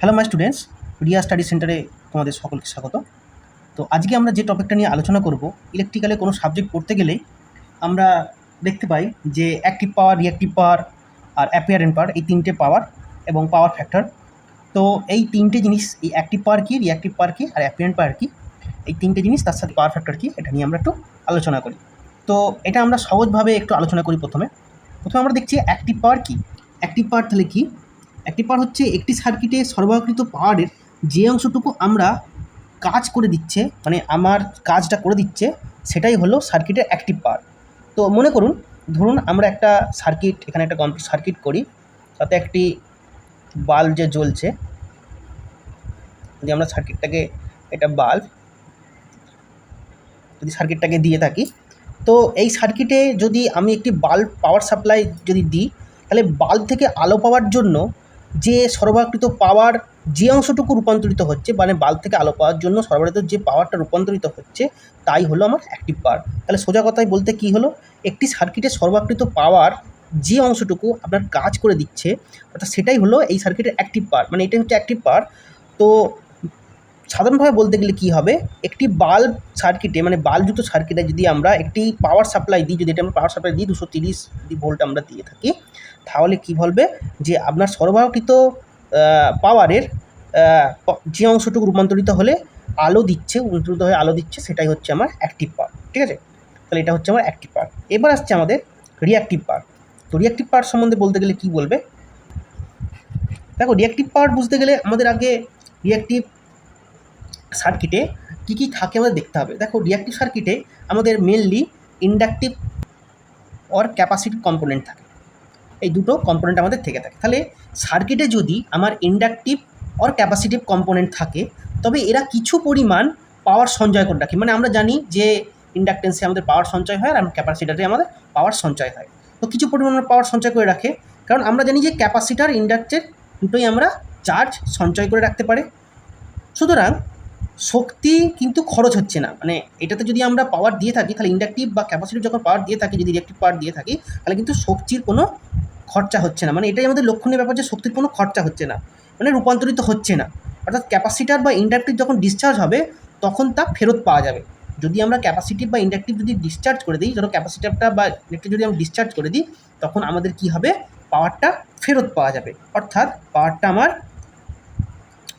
Hello my students Riya study সেন্টারে তোমাদের সকলকে স্বাগত। তো আজকে আমরা যে টপিকটা নিয়ে আলোচনা করব ইলেকট্রিক্যালে কোনো সাবজেক্ট পড়তে গেলেই আমরা দেখতে পাই যে অ্যাক্টিভ পাওয়ার রিয়াক্টিভ পাওয়ার আর অ্যাপিয়ারেন্ট পাওয়ার এই তিনটে পাওয়ার এবং পাওয়ার ফ্যাক্টর তো এই তিনটে জিনিস, এই অ্যাক্টিভ পাওয়ার কি রিয়াক্টিভ পাওয়ার কি আর অ্যাপিয়ারেন্ট পাওয়ার কি, এই তিনটে জিনিস তার সাথে পাওয়ার ফ্যাক্টর কি এটা নিয়ে আমরা একটু আলোচনা করি। তো এটা আমরা সহজভাবে একটু আলোচনা করি প্রথমে। প্রথমে আমরা দেখছি অ্যাক্টিভ পাওয়ার কি। অ্যাক্টিভ পাওয়ার তাহলে কি? অ্যাক্টিভ পাওয়ার হচ্ছে একটি সার্কিটে সরবরাহকৃত পাওয়ারের যে অংশটুকু আমরা কাজ করে দিচ্ছে মানে আমার কাজটা করে দিচ্ছে, সেটাই হলো সার্কিটের অ্যাক্টিভ পাওয়ার তো মনে করুন, ধরুন আমরা একটা সার্কিট এখানে একটা সার্কিট করি, তাতে একটি বাল্ব যে জ্বলছে, যদি আমরা সার্কিটটাকে এটা বাল্ব যদি সার্কিটটাকে দিয়ে থাকি, তো এই সার্কিটে যদি আমি একটি বাল্ব পাওয়ার সাপ্লাই যদি দিই, তাহলে বাল্ব থেকে আলো পাওয়ার জন্য যে সরবরাহকৃত পাওয়ার যে অংশটুকু রূপান্তরিত হচ্ছে মানে বাল্ব থেকে আলো পাওয়ার জন্য সরবরাহিত যে পাওয়ারটা রূপান্তরিত হচ্ছে, তাই হলো আমার অ্যাক্টিভ পাওয়ার তাহলে সোজা কথায় বলতে কী হলো? একটি সার্কিটে সর্বাকৃত পাওয়ার যে অংশটুকু আপনার কাজ করে দিচ্ছে, অর্থাৎ সেটাই হলো এই সার্কিটের অ্যাক্টিভ পাওয়ার মানে এটাই হচ্ছে অ্যাক্টিভ পাওয়ার তো সাধারণভাবে বলতে গেলে কী হবে? একটি বাল্ব সার্কিটে মানে বাল্বযুক্ত সার্কিটে যদি আমরা একটি পাওয়ার সাপ্লাই দিই, যদি এটা আমরা পাওয়ার সাপ্লাই দিই, দুশো তিরিশ ভোল্ট আমরা দিয়ে থাকি তাহলে কী বলবে? যে আপনার সরবরাহকৃত পাওয়ারের যে অংশটুকু রূপান্তরিত হলে আলো দিচ্ছে, রূপান্তরিত হয়ে আলো দিচ্ছে, সেটাই হচ্ছে আমার অ্যাক্টিভ পাওয়ার ঠিক আছে? তাহলে এটা হচ্ছে আমার অ্যাক্টিভ পাওয়ার এবার আসছে আমাদের রিয়াক্টিভ পাওয়ার তো রিয়াক্টিভ পাওয়ার সম্বন্ধে বলতে গেলে কী বলবে? দেখো রিয়াক্টিভ পাওয়ার বুঝতে গেলে আমাদের আগে রিয়াক্টিভ সার্কিটে কী কী থাকে আমাদের দেখতে হবে। দেখো রিয়াক্টিভ সার্কিটে আমাদের mainly inductive or capacitive component থাকে। এই দুটো কম্পোনেন্ট আমাদের থেকে থাকে। তাহলে সার্কিটে যদি আমার ইন্ডাকটিভ অর ক্যাপাসিটিভ কম্পোনেন্ট থাকে, তবে এরা কিছু পরিমাণ পাওয়ার সঞ্চয় করে রাখে। মানে আমরা জানি যে ইন্ডাকটেন্সে আমাদের পাওয়ার সঞ্চয় হয় আর ক্যাপাসিটারে আমাদের পাওয়ার সঞ্চয় হয়। তো কিছু পরিমাণ পাওয়ার সঞ্চয় করে রাখে। কারণ আমরা জানি যে ক্যাপাসিটার ইন্ডাক্টের দুটোই আমরা চার্জ সঞ্চয় করে রাখতে পারে। সুতরাং শক্তি কিন্তু খরচ হচ্ছে না। মানে এটাতে যদি আমরা পাওয়ার দিয়ে থাকি, তাহলে ইন্ডাকটিভ বা ক্যাপাসিটিভ যখন পাওয়ার দিয়ে থাকি, যদি রিয়েক্টিভ পাওয়ার দিয়ে থাকি, তাহলে কিন্তু শক্তির কোনো খরচা হচ্ছে না। মানে এটাই আমাদের লক্ষণীয় ব্যাপার যে শক্তির কোনো খরচা হচ্ছে না। মানে রূপান্তরিত হচ্ছে না। অর্থাৎ ক্যাপাসিটার বা ইন্ডাক্টিভ যখন ডিসচার্জ হবে, তখন তা ফেরত পাওয়া যাবে। যদি আমরা ক্যাপাসিটিভ বা ইন্ডাকটিভ যদি ডিসচার্জ করে দিই, ধরো ক্যাপাসিটারটা বা ইলেকট্রিক যদি আমরা ডিসচার্জ করে দিই, তখন আমাদের কী হবে? পাওয়ারটা ফেরত পাওয়া যাবে। অর্থাৎ পাওয়ারটা আমার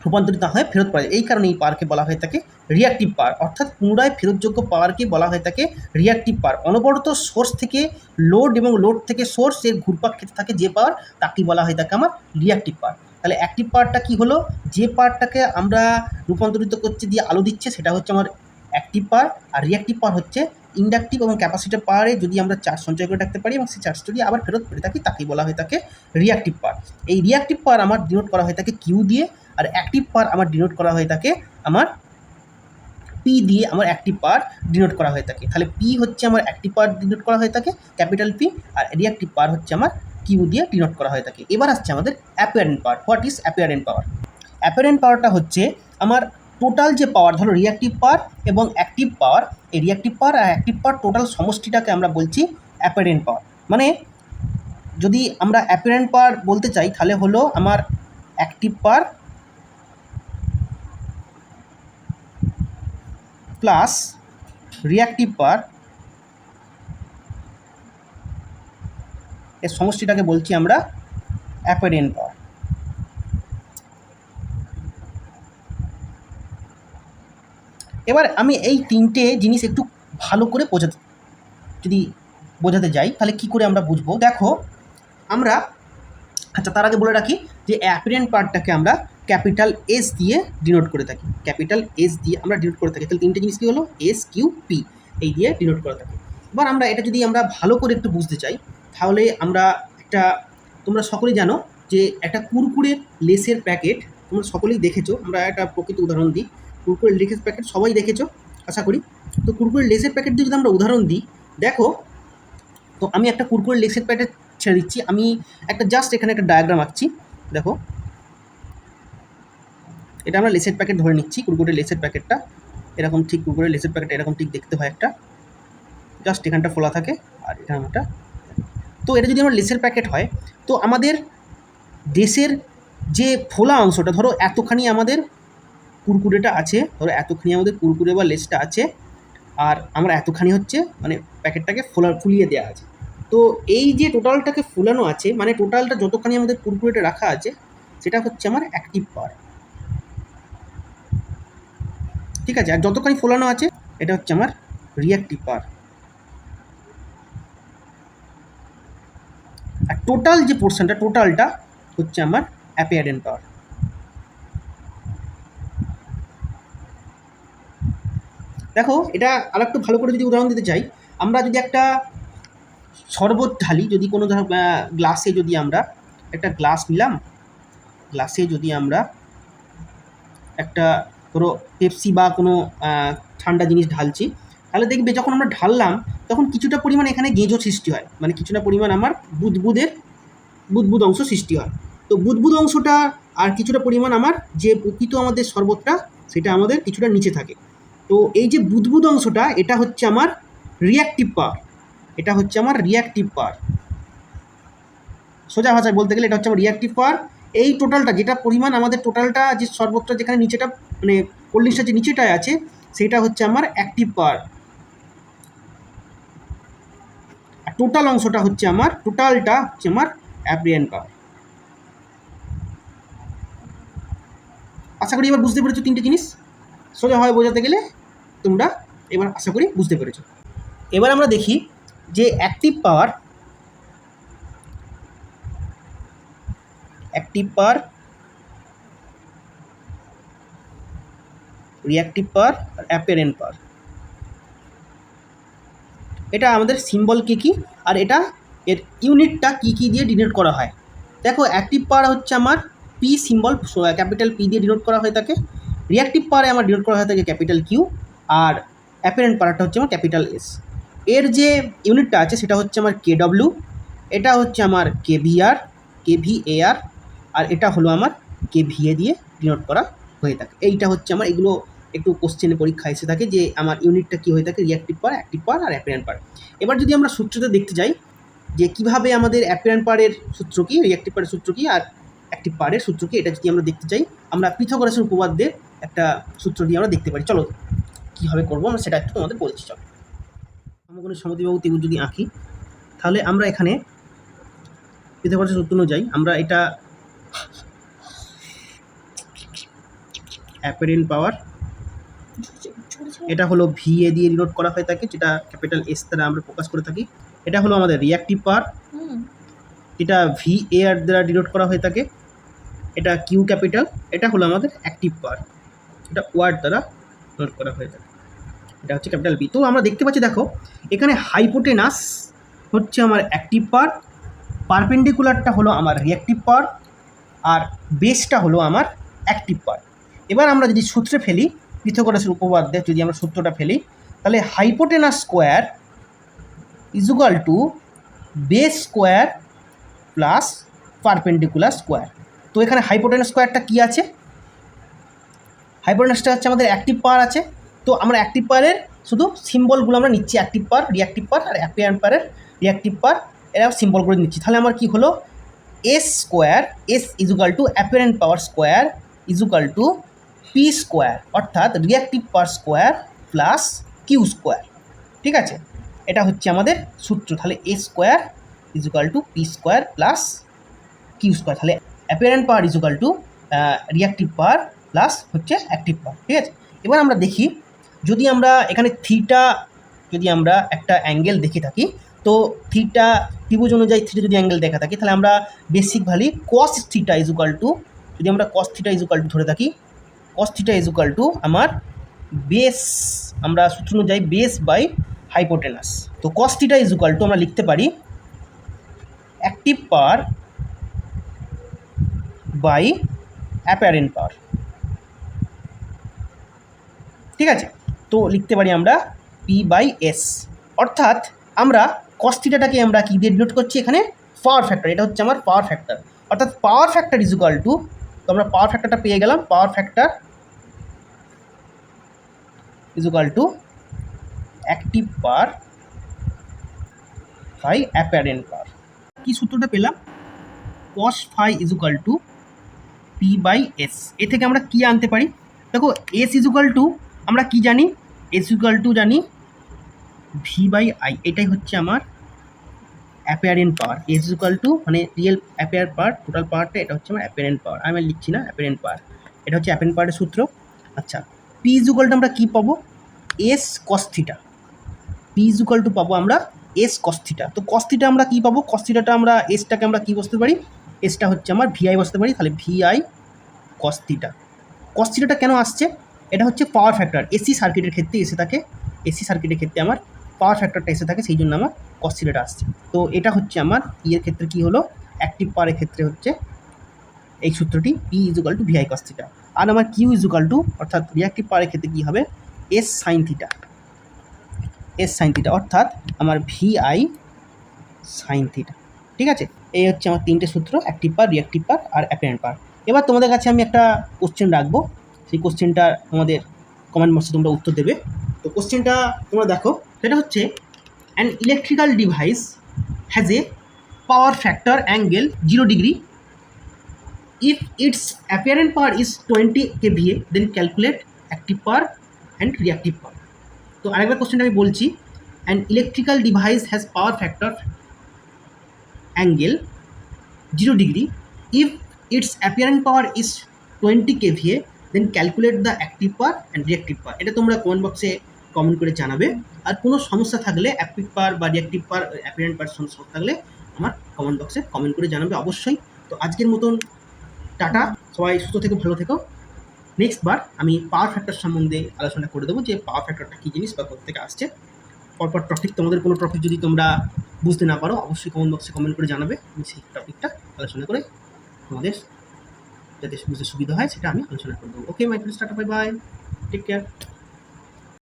রূপান্তরিত হয়ে, ফেরত পাওয়া যায়। এই কারণে এই পাওয়ারকে বলা হয়ে থাকে রিয়াক্টিভ পাওয়ার অর্থাৎ পুনরায় ফেরতযোগ্য পাওয়ারকে বলা হয়ে থাকে রিয়াক্টিভ পাওয়ার অনবরত সোর্স থেকে লোড এবং লোড থেকে সোর্স এর ঘুরপাক খেতে থাকে যে পাওয়ার তাকে বলা হয়ে থাকে আমার রিয়াক্টিভ পাওয়ার তাহলে অ্যাক্টিভ পাওয়ারটা কী হলো? যে পাওয়ারটাকে আমরা রূপান্তরিত করছে দিয়ে আলো দিচ্ছে, সেটা হচ্ছে আমার অ্যাক্টিভ পাওয়ার আর রিয়াক্টিভ পাওয়ার হচ্ছে ইন্ডাকটিভ এবং ক্যাপাসিটার পাওয়ারে যদি আমরা চার্জ সঞ্চয় করে রাখতে পারি এবং সেই চার্জ যদি আবার ফেরত পেতে থাকি, তাকেই বলা হয়ে থাকে রিয়াক্টিভ পাওয়ার এই রিয়াক্টিভ পাওয়ার আমার ডিনোট করা হয়ে থাকে কিউ দিয়ে। আর অ্যাক্টিভ পাওয়ার আমার ডিনোট করা হয়ে থাকে আমার পি দিয়ে আমার অ্যাক্টিভ পাওয়ার ডিনোট করা হয়ে থাকে। তাহলে পি হচ্ছে আমার অ্যাক্টিভ পাওয়ার ডিনোট করা হয়ে থাকে ক্যাপিটাল পি আর রিয়াক্টিভ পাওয়ার হচ্ছে আমার কিউ দিয়ে ডিনোট করা হয়ে থাকে। এবার আসছে আমাদের অ্যাপিয়ারেন্ট পাওয়ার হোয়াট ইজ অ্যাপিয়ারেন্ট পাওয়ার অ্যাপিয়ারেন্ট পাওয়ারটা হচ্ছে আমার টোটাল যে পাওয়ার ধরো রিয়াক্টিভ পাওয়ার এবং অ্যাক্টিভ পাওয়ার এই রিয়াক্টিভ পাওয়ার আর অ্যাক্টিভ পাওয়ার টোটাল সমষ্টিটাকে আমরা বলছি অ্যাপিয়ারেন্ট পাওয়ার মানে যদি আমরা অ্যাপিয়ারেন্ট পাওয়ার বলতে চাই, তাহলে হলো আমার active power plus reactive power এর সমষ্টিটাকে বলছি আমরা অ্যাপারেন্ট পাওয়ার এবার আমি এই তিনটে জিনিস একটু ভালো করে বোঝাতে, যদি বোঝাতে যাই, তাহলে কি করে আমরা বুঝব? দেখো, আমরা আচ্ছা তার আগে বলে রাখি যে অ্যাপিরেন্ট পার্টটাকে আমরা ক্যাপিটাল এস দিয়ে ডিনোট করে থাকি। ক্যাপিটাল এস দিয়ে আমরা ডিনোট করে থাকি। তাহলে তিনটে জিনিস কী হলো? এস কিউ পি এই দিয়ে ডিনোট করে থাকি। এবার আমরা এটা যদি আমরা ভালো করে একটু বুঝতে চাই, তাহলে আমরা একটা, তোমরা সকলেই জানো যে একটা কুরকুরের লেসের প্যাকেট, তোমরা সকলেই দেখেছ, আমরা একটা প্রকৃত উদাহরণ দিই। কুরকুরের লেসের প্যাকেট সবাই দেখেছ, আশা করি। তো কুরকুরের লেসের প্যাকেট যদি আমরা উদাহরণ দিই, দেখো, তো আমি একটা কুরকুরের লেসের প্যাকেট ছেড়ে দিচ্ছি। আমি একটা জাস্ট এখানে একটা ডায়াগ্রাম আঁকছি। দেখো এটা আমরা লেসের প্যাকেট ধরে নিচ্ছি কুরকুরের লেসের প্যাকেটটা। এরকম ঠিক কুরকুরের লেসের প্যাকেট এরকম ঠিক দেখতে হয় একটা। জাস্ট এখানটা ফোলা থাকে আর এখানটা তো এটা যদি আমার লেসের প্যাকেট হয়, তো আমাদের দেশের যে ফোলা অংশটা, ধরো এতখানি আমাদের কুরকুরেটা আছে, ধরো এতখানি আমাদের কুরকুরে বা লেসটা আছে, আর আমরা এতখানি হচ্ছে মানে প্যাকেটটাকে ফোলা, ফুলিয়ে দেওয়া আছে। তো এই যে টোটালটাকে ফুলানো আছে মানে টোটালটা যতখানি আমাদের কুরকুরেটা রাখা আছে, সেটা হচ্ছে আমার অ্যাক্টিভ পাওয়ার ঠিক আছে? আর যতখানি ফোলানো আছে, এটা হচ্ছে আমার রিয়াক্টিভ পাওয়ার আর টোটাল যে পোর্শনটা টোটালটা হচ্ছে আমার অ্যাপিয়ারেন্ট পাওয়ার দেখো, এটা আর একটু ভালো করে যদি উদাহরণ দিতে চাই, আমরা যদি একটা শরবত ঢালি, যদি কোনো ধর গ্লাসে যদি আমরা একটা গ্লাস নিলাম গ্লাসে যদি আমরা একটা ধরো পেপসি বা কোনো ঠান্ডা জিনিস ঢালছি, তাহলে দেখবে যখন আমরা ঢাললাম, তখন কিছুটা পরিমাণ এখানে গেঁজো সৃষ্টি হয় মানে কিছুটা পরিমাণ আমার বুদবুদের, বুদবুদ অংশ সৃষ্টি হয়। তো বুদবুদ অংশটা আর কিছুটা পরিমাণ আমার যে প্রকৃত আমাদের শরবতটা, সেটা আমাদের কিছুটা নিচে থাকে। তো এই যে বুদবুদ অংশটা, এটা হচ্ছে আমার রিয়াক্টিভ পাওয়ার এটা হচ্ছে আমার রিয়াক্টিভ পাওয়ার সোজা ভাষায় বলতে গেলে এটা হচ্ছে আমার রিয়াক্টিভ পাওয়ার এই টোটালটা যেটা পরিমাণ আমাদের টোটালটা যে শরবতটা যেখানে নিচেটা মানে কোল্ড যে নিচেটায় আছে, সেটা হচ্ছে আমার অ্যাক্টিভ পাওয়ার আর টোটাল অংশটা হচ্ছে আমার টোটালটা হচ্ছে আমার অ্যাপ্রিয়ান পাওয়ার আশা করি এবার বুঝতে পেরেছ তিনটে জিনিস? সোজা হয় বোঝাতে গেলে তোমরা এবার আশা করি বুঝতে পেরেছ। এবার আমরা দেখি যে active power active power reactive power আর অ্যাপেরেন্ট পাওয়ার এটা আমাদের সিম্বল কী কী? আর এটা এর ইউনিটটা কী কী দিয়ে ডিনোট করা হয়? দেখো অ্যাক্টিভ পাওয়ার হচ্ছে আমার পি সিম্বল ক্যাপিটাল পি দিয়ে ডিনোট করা হয়ে থাকে রিয়াক্টিভ পাওয়ারে আমার ডিনোট করা হয়ে থাকে ক্যাপিটাল কিউ আর অ্যাপারেন্ট পাওয়ারটা হচ্ছে আমার ক্যাপিটাল এস এর যে ইউনিটটা আছে, সেটা হচ্ছে আমার কে ডব্লিউ এটা হচ্ছে আমার K VR K V AR আর এটা হলো আমার কে ভিএ দিয়ে ডিনোট করা হয়ে থাকে। এইটা হচ্ছে আমার, এগুলো একটু কোশ্চেনে পরীক্ষা এসে থাকে যে আমার ইউনিটটা কী হয়ে থাকে রিয়াক্টিভ পার অ্যাক্টিভ পাওয়ার আর অ্যাপিয়ারেন্ট পার এবার যদি আমরা সূত্রতে দেখতে যাই, যে কীভাবে আমাদের অ্যাপিয়ারেন্ট পাওয়ারের সূত্র কী রিয়াক্টিভ পারের সূত্র কী আর অ্যাক্টিভ পাওয়ারের সূত্র কী, এটা যদি আমরা দেখতে চাই আমরা পৃথকরাসের উপপাদ্যের একটা সূত্র দিয়ে আমরা দেখতে পারি। চলো কীভাবে করব আমরা সেটা একটু তোমাদের বলছি, চলো। সমকোণী সমদ্বিবাহু ত্রিভুজ যদি আঁকি, তাহলে আমরা এখানে পৃথকরাসের সূত্র অনুযায়ী আমরা এটা অ্যাপারেন্ট পাওয়ার এটা হলো ভি এ দিয়ে ডিনোট করা হয়ে থাকে যেটা ক্যাপিটাল এস দ্বারা আমরা প্রকাশ করে থাকি। এটা হলো আমাদের রিয়াক্টিভ পাওয়ার এটা ভি এ আর দ্বারা ডিনোট করা হয়ে থাকে এটা কিউ ক্যাপিটাল এটা হলো আমাদের অ্যাক্টিভ পাওয়ার এটা ওয়ার্ড দ্বারা ডিনোট করা হয়ে থাকে এটা হচ্ছে ক্যাপিটাল বি তো আমরা দেখতে পাচ্ছি, দেখো, এখানে হাইপোটেনাস হচ্ছে আমার অ্যাক্টিভ পাওয়ার পারপেন্ডিকুলারটা হলো আমার রিয়াক্টিভ পাওয়ার আর বেসটা হলো আমার অ্যাক্টিভ পাওয়ার এবার আমরা যদি সূত্রে ফেলি পৃথকরাসের উপপাদ্যে যদি আমরা সূত্রটা ফেলি, তাহলে hypotenuse square equal to base square plus perpendicular square তো এখানে হাইপোটেনাস স্কোয়ারটা কী আছে? হাইপোটেনাসটা হচ্ছে আমাদের অ্যাক্টিভ পাওয়ার আছে। তো আমরা অ্যাক্টিভ পাওয়ারের শুধু সিম্বলগুলো আমরা নিচ্ছি অ্যাক্টিভ পাওয়ার রিয়াক্টিভ পাওয়ার আর অ্যাপিয়ার পাওয়ারের রিয়াক্টিভ পাওয়ার এরা সিম্বল করে নিচ্ছি। তাহলে আমার কি হলো? S square S equal to apparent power square equal to P square অর্থাৎ reactive power square plus Q square ঠিক আছে? এটা হচ্ছে আমাদের সূত্র। তাহলে S square equal to P square plus Q square তাহলে apparent power equal to reactive power plus হচ্ছে অ্যাক্টিভ পাওয়ার ঠিক আছে? এবার আমরা দেখি, যদি আমরা এখানে থিটা যদি আমরা একটা অ্যাঙ্গেল দেখে থাকি, তো থিটা ত্রিভুজ অনুযায়ী থিটা যদি অ্যাঙ্গেল দেখা থাকি, তাহলে আমরা basic value cos theta equal to যদি আমরা কস থিটা ইজুকাল টু ধরে থাকি কস থিটা ইজুকাল টু আমার বেস আমরা সূত্র অনুযায়ী বেস বাই হাইপোটেনাস তো কস থিটা ইজুকাল টু আমরা লিখতে পারি active power by apparent power ঠিক আছে? তো লিখতে পারি আমরা পি বাই এস অর্থাৎ আমরা কস্টিটাটাকে আমরা কী দিয়ে ডিনোট করছি এখানে? পাওয়ার ফ্যাক্টর এটা হচ্ছে আমার পাওয়ার ফ্যাক্টর অর্থাৎ power factor is equal to তো আমরা পাওয়ার ফ্যাক্টরটা পেয়ে গেলাম power factor is to active power by apparent power কী সূত্রটা পেলাম? Cos phi is to P by S এ থেকে আমরা কি আনতে পারি? দেখো এস ইজুকাল টু আমরা কি জানি? এস ইজুকাল টু জানি ভি বাই আই এটাই হচ্ছে আমার apparent power S equal to মানে রিয়েল অ্যাপিয়ার পাওয়ার টোটাল পাওয়ারটা এটা হচ্ছে আমার অ্যাপিয়ারেন্ট পাওয়ার আমি লিখছি না অ্যাপিয়ারেন্ট পাওয়ার এটা হচ্ছে অ্যাপিয়ারেন্ট পাওয়ারের সূত্র। আচ্ছা পি ইজুকাল টু আমরা কী পাবো? S cos theta P equal to পাবো আমরা এস কস্থিটা তো কস্থিটা আমরা কী পাবো? কস্থিটাটা আমরা এসটাকে আমরা কী বসতে পারি? এসটা হচ্ছে আমার ভিআই বসতে পারি, তাহলে ভিআই কস্থিটা কস্থিটাটা কেন আসছে? এটা হচ্ছে পাওয়ার ফ্যাক্টর এসি সার্কিটের ক্ষেত্রে এসে থাকে। এসি সার্কিটের ক্ষেত্রে আমার পাওয়ার ফ্যাক্টরটা এসে থাকে, সেই জন্য আমার কস্থিটাটা আসছে। তো এটা হচ্ছে আমার ইয়ের ক্ষেত্রে কী হলো? অ্যাক্টিভ পাওয়ারের ক্ষেত্রে হচ্ছে এই সূত্রটি P equal to VI cos theta আর আমার কিউ ইজুকাল টু অর্থাৎ রিয়াক্টিভ পাওয়ারের ক্ষেত্রে কী হবে? S sine theta S sine theta অর্থাৎ আমার ভিআই সাইন থিটা ঠিক আছে? এই হচ্ছে আমার তিনটে সূত্র অ্যাক্টিভ পার রিয়াক্টিভ পার আর অ্যাপারেন্ট পার এবার তোমাদের কাছে আমি একটা কোশ্চেন রাখব। সেই কোশ্চেনটা তোমাদের কমেন্ট বক্সে তোমরা উত্তর দেবে। তো কোশ্চেনটা তোমরা দেখো, সেটা হচ্ছে an electrical device has a power factor angle zero degree if its apparent power is 20 kVA, then calculate active power and reactive power. তো আরেকবার কোশ্চেনটা আমি বলছি an electrical device has power factor angle zero degree if its apparent power is twenty kVA then calculate the active power and reactive power এটা তোমরা comment বক্সে comment করে জানাবে। আর কোনো সমস্যা থাকলে অ্যাক্টিভ পাওয়ার বা রিয়াক্টিভ পাওয়ার অ্যাপিয়ারেন্ট পাওয়ার সমস্যা থাকলে আমার কমেন্ট বক্সে কমেন্ট করে জানাবে অবশ্যই। তো আজকের মতন টাটা, সবাই সুস্থ থেকে, ভালো থেকো। নেক্সট বার আমি পাওয়ার ফ্যাক্টর সম্বন্ধে আলোচনা করে দেবো যে পাওয়ার ফ্যাক্টরটা কী জিনিস বা থেকে আসছে। পরপর টপিক তোমাদের কোনো টপিক যদি তোমরা বুঝতে না পারো, অবশ্যই কমেন্ট বক্সে কমেন্ট করে জানাবে। আমি সেই টপিকটা আলোচনা করে তোমাদের যাতে বুঝতে সুবিধা হয়, সেটা আমি আলোচনা করে দেবো। Okay my friends tata bye bye take care